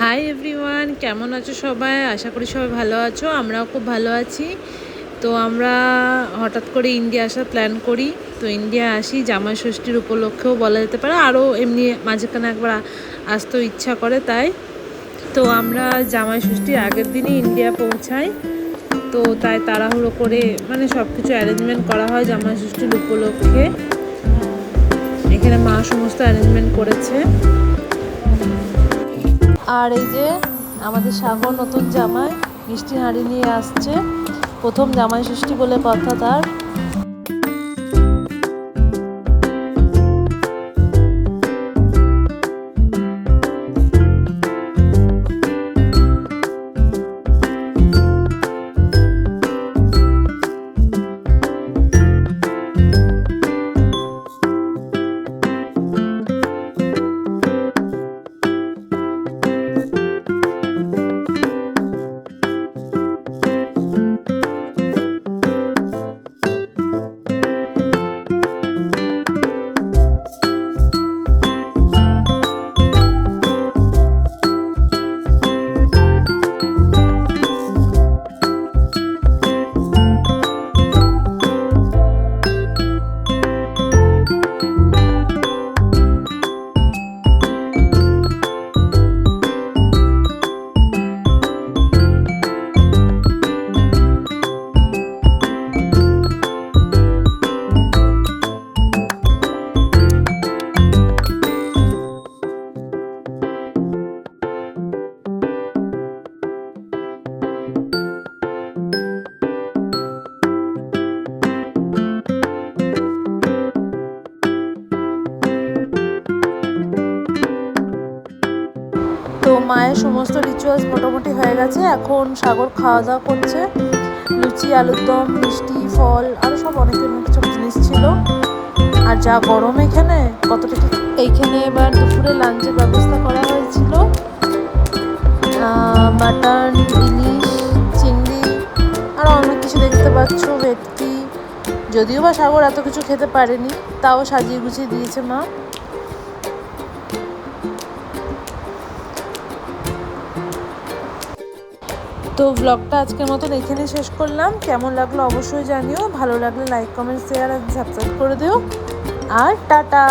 Hi everyone কেমন আছো সবাই? আশা করি সবাই ভালো আছো, আমরাও খুব ভালো আছি। তো আমরা হঠাৎ করে ইন্ডিয়া আসার প্ল্যান করি। তো ইন্ডিয়া আসি, জামাই ষষ্ঠীর উপলক্ষেও বলা যেতে পারে, আরও এমনি মাঝখানে একবার আ- আসতেও ইচ্ছা করে তাই। তো আমরা জামাই ষষ্ঠীর আগের দিনই ইন্ডিয়া পৌঁছাই। তো তাই তাড়াহুড়ো করে মানে সব কিছু অ্যারেঞ্জমেন্ট করা হয় জামাই ষষ্ঠীর উপলক্ষে। এখানে মা সমস্ত অ্যারেঞ্জমেন্ট করেছে। আর এই যে আমাদের সাগর নতুন জামাই মিষ্টি হাঁড়ি নিয়ে আসছে। প্রথম জামাই ষষ্ঠী বলে কথা তার। তো মায়ের সমস্ত রিচুয়ালস মোটামুটি হয়ে গেছে। এখন সাগর খাওয়া দাওয়া করছে। লুচি, আলুর দম, মিষ্টি, ফল আরও সব অনেক সব জিনিস ছিল। আর যা গরম এখানে, কতটা এইখানে এবার দুপুরে লাঞ্চের ব্যবস্থা করা হয়েছিল। মাটন, ইলিশ, চিংড়ি আরও অনেক কিছু দেখতে পাচ্ছ, ভেটকি। যদিও বা সাগর এত কিছু খেতে পারেনি, তাও সাজিয়ে গুছিয়ে দিয়েছে মা। তো ব্লগটা আজকের মতন এখানে শেষ করলাম। কেমন লাগল অবশ্যই জানিও। ভালো লাগলে লাইক কমেন্ট শেয়ার আর সাবস্ক্রাইব করে দিও। আর টাটা!